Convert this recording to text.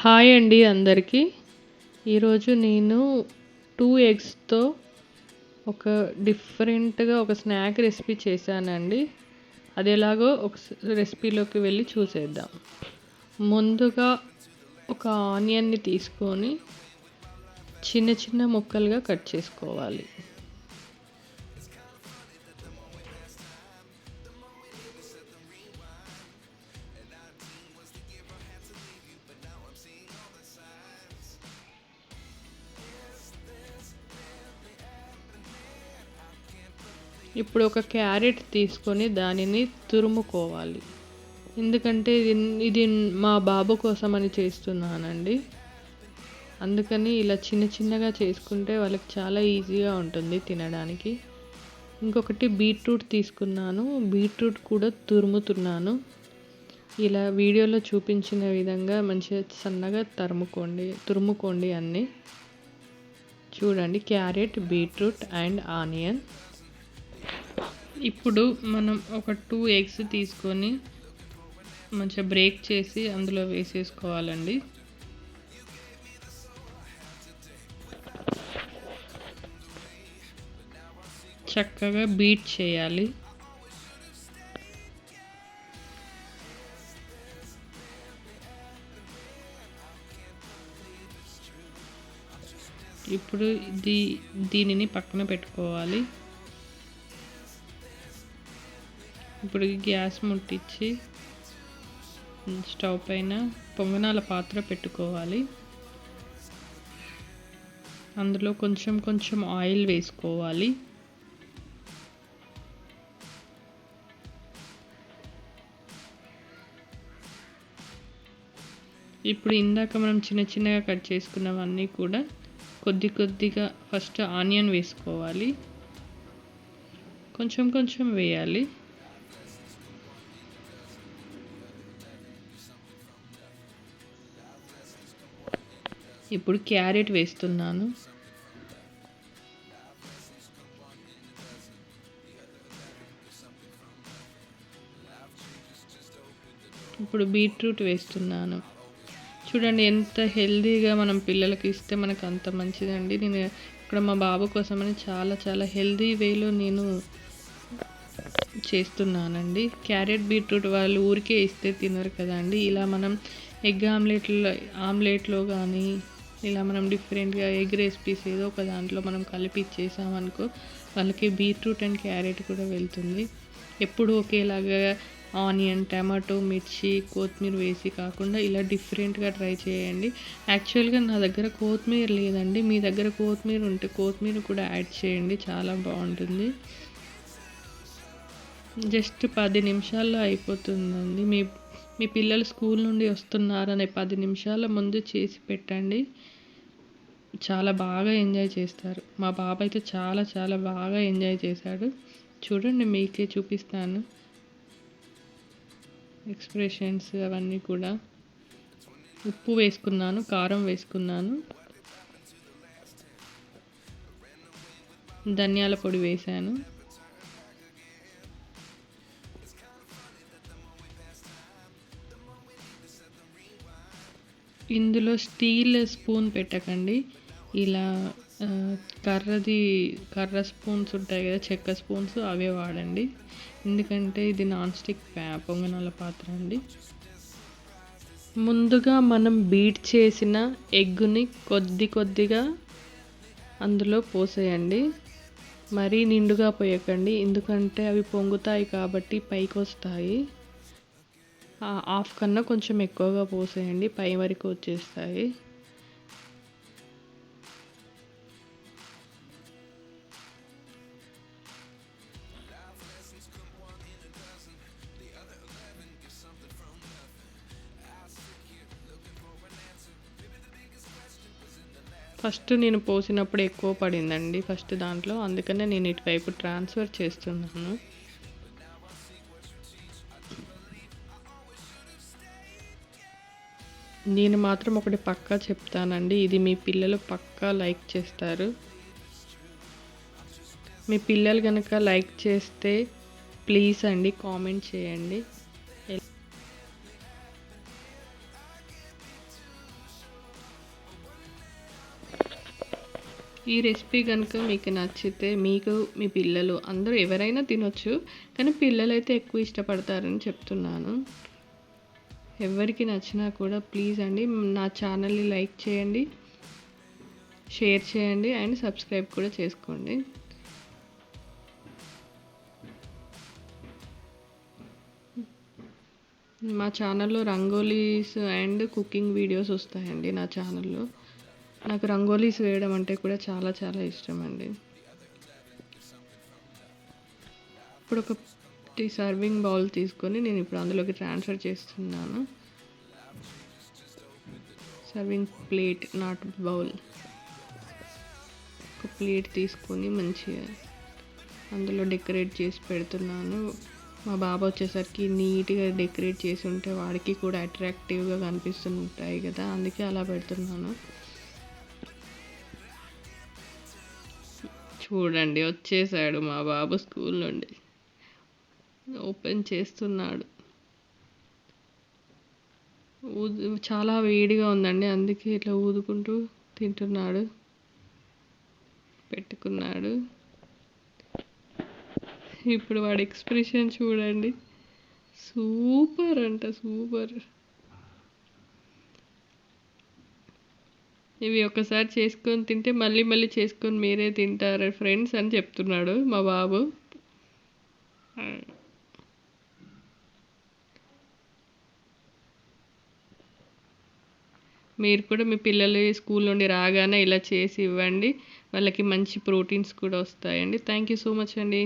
Hi అండి అందరికీ. ఈరోజు నేను టూ ఎగ్స్తో ఒక డిఫరెంట్గా ఒక స్నాక్ రెసిపీ చేశానండి. అది ఎలాగో ఒక రెసిపీలోకి వెళ్ళి చూసేద్దాం. ముందుగా ఒక ఆనియన్ని తీసుకొని చిన్న చిన్న ముక్కలుగా కట్ చేసుకోవాలి. ఇప్పుడు ఒక క్యారెట్ తీసుకొని దానిని తురుముకోవాలి. ఎందుకంటే ఇది ఇది మా బాబు కోసం అని చేస్తున్నానండి. అందుకని ఇలా చిన్న చిన్నగా చేసుకుంటే వాళ్ళకి చాలా ఈజీగా ఉంటుంది తినడానికి. ఇంకొకటి బీట్రూట్ తీసుకున్నాను. బీట్రూట్ కూడా తురుముతున్నాను. ఇలా వీడియోలో చూపించిన విధంగా మంచిగా సన్నగా తరుముకోండి తురుముకోండి అన్నీ. చూడండి క్యారెట్ బీట్రూట్ అండ్ ఆనియన్. ఇప్పుడు మనం ఒక టూ ఎగ్స్ తీసుకొని మంచిగా బ్రేక్ చేసి అందులో వేసేసుకోవాలండి. చక్కగా బీట్ చేయాలి. ఇప్పుడు దీ దీనిని పక్కన పెట్టుకోవాలి. ఇప్పుడు గ్యాస్ ముట్టించి స్టవ్ పైన పొంగనాల పాత్ర పెట్టుకోవాలి. అందులో కొంచెం కొంచెం ఆయిల్ వేసుకోవాలి. ఇప్పుడు ఇందాక మనం చిన్న చిన్నగా కట్ చేసుకున్నవన్నీ కూడా కొద్ది కొద్దిగా ఫస్ట్ ఆనియన్ వేసుకోవాలి. కొంచెం కొంచెం వేయాలి. ఇప్పుడు క్యారెట్ వేస్తున్నాను. ఇప్పుడు బీట్రూట్ వేస్తున్నాను. చూడండి ఎంత హెల్దీగా మనం పిల్లలకి ఇస్తే మనకు అంత మంచిదండి. నేను ఇక్కడ మా బాబు కోసమని చాలా చాలా హెల్దీ వేలో నేను చేస్తున్నానండి. క్యారెట్ బీట్రూట్ వాళ్ళు ఊరికే ఇస్తే తినరు కదండి. ఇలా మనం ఎగ్ ఆమ్లెట్లో ఆమ్లెట్లో కానీ ఇలా మనం డిఫరెంట్గా ఎగ్ రెసిపీస్ ఏదో ఒక దాంట్లో మనం కలిపి ఇచ్చేసామనుకో వాళ్ళకి బీట్రూట్ అండ్ క్యారెట్ కూడా వెళ్తుంది. ఎప్పుడు ఒకేలాగా ఆనియన్ టమాటో మిర్చి కొత్తిమీర వేసి కాకుండా ఇలా డిఫరెంట్గా ట్రై చేయండి. యాక్చువల్గా నా దగ్గర కొత్తిమీర లేదండి. మీ దగ్గర కొత్తిమీర ఉంటే కొత్తిమీర కూడా యాడ్ చేయండి. చాలా బాగుంటుంది. జస్ట్ పది నిమిషాల్లో అయిపోతుందండి. మీ మీ పిల్లలు స్కూల్ నుండి వస్తున్నారనే పది నిమిషాల ముందు చేసి పెట్టండి. చాలా బాగా ఎంజాయ్ చేస్తారు. మా బాబు అయితే చాలా చాలా బాగా ఎంజాయ్ చేశాడు. చూడండి మీకే చూపిస్తాను. ఎక్స్ప్రెషన్స్ అవన్నీ కూడా. ఉప్పు వేసుకున్నాను కారం వేసుకున్నాను. ధనియాల పొడి వేశాను. ఇందులో స్టీల్ స్పూన్ పెట్టకండి. ఇలా కర్రది కర్ర స్పూన్స్ ఉంటాయి కదా చెక్క స్పూన్స్ అవే వాడండి. ఎందుకంటే ఇది నాన్ స్టిక్ పొంగనాల పాత్ర అండి. ముందుగా మనం బీట్ చేసిన ఎగ్గుని కొద్ది కొద్దిగా అందులో పోసేయండి. మరీ నిండుగా పోయకండి ఎందుకంటే అవి పొంగుతాయి కాబట్టి పైకి వస్తాయి. హాఫ్ కన్నా కొంచెం ఎక్కువగా పోసేయండి పై వరకు వచ్చేస్తాయి. ఫస్ట్ నేను పోసినప్పుడు ఎక్కువ పడిందండి ఫస్ట్ దాంట్లో. అందుకనే నేను ఇటువైపు ట్రాన్స్ఫర్ చేస్తున్నాను. నేను మాత్రం ఒకటి పక్కా చెప్తానండి. ఇది మీ పిల్లలు పక్కా లైక్ చేస్తారు. మీ పిల్లలు కనుక లైక్ చేస్తే ప్లీజ్ అండి కామెంట్ చేయండి. ఈ రెసిపీ కనుక మీకు నచ్చితే మీకు మీ పిల్లలు అందరూ ఎవరైనా తినొచ్చు. కానీ పిల్లలైతే ఎక్కువ ఇష్టపడతారని చెప్తున్నాను. ఎవరికి నచ్చినా కూడా ప్లీజ్ అండి నా ఛానల్ని లైక్ చేయండి షేర్ చేయండి అండ్ సబ్స్క్రైబ్ కూడా చేసుకోండి. మా ఛానల్లో రంగోలీస్ అండ్ కుకింగ్ వీడియోస్ వస్తాయండి నా ఛానల్లో. నాకు రంగోలీస్ వేయడం అంటే కూడా చాలా చాలా ఇష్టం అండి ఇప్పుడు ఒక సర్వింగ్ బౌల్ తీసుకొని నేను ఇప్పుడు అందులోకి ట్రాన్స్ఫర్ చేస్తున్నాను. Serving plate not bowl. ఒక ప్లేట్ తీసుకొని మంచిగా అందులో డెకరేట్ చేసి పెడుతున్నాను. మా బాబు వచ్చేసరికి నీట్గా డెకరేట్ చేసి ఉంటే వాడికి కూడా అట్రాక్టివ్గా కనిపిస్తుంటాయి కదా అందుకే అలా పెడుతున్నాను. చూడండి వచ్చేసాడు మా బాబు స్కూల్ నుండి. ఓపెన్ చేస్తున్నాడు. ఊదు చాలా వేడిగా ఉందండి అందుకే ఇట్లా ఊదుకుంటూ తింటున్నాడు. పెట్టుకున్నాడు. ఇప్పుడు వాడి ఎక్స్ప్రెషన్ చూడండి. సూపర్ అంట సూపర్. ఇవి ఒకసారి చేసుకొని తింటే మళ్ళీ మళ్ళీ చేసుకొని మీరే తింటారు ఫ్రెండ్స్ అని చెప్తున్నాడు మా బాబు. మీరు కూడా మీ పిల్లలు స్కూల్ నుండి రాగానే ఇలా చేసి ఇవ్వండి. వాళ్ళకి మంచి ప్రోటీన్స్ కూడా వస్తాయండి. థ్యాంక్ యూ సో మచ్ అండి.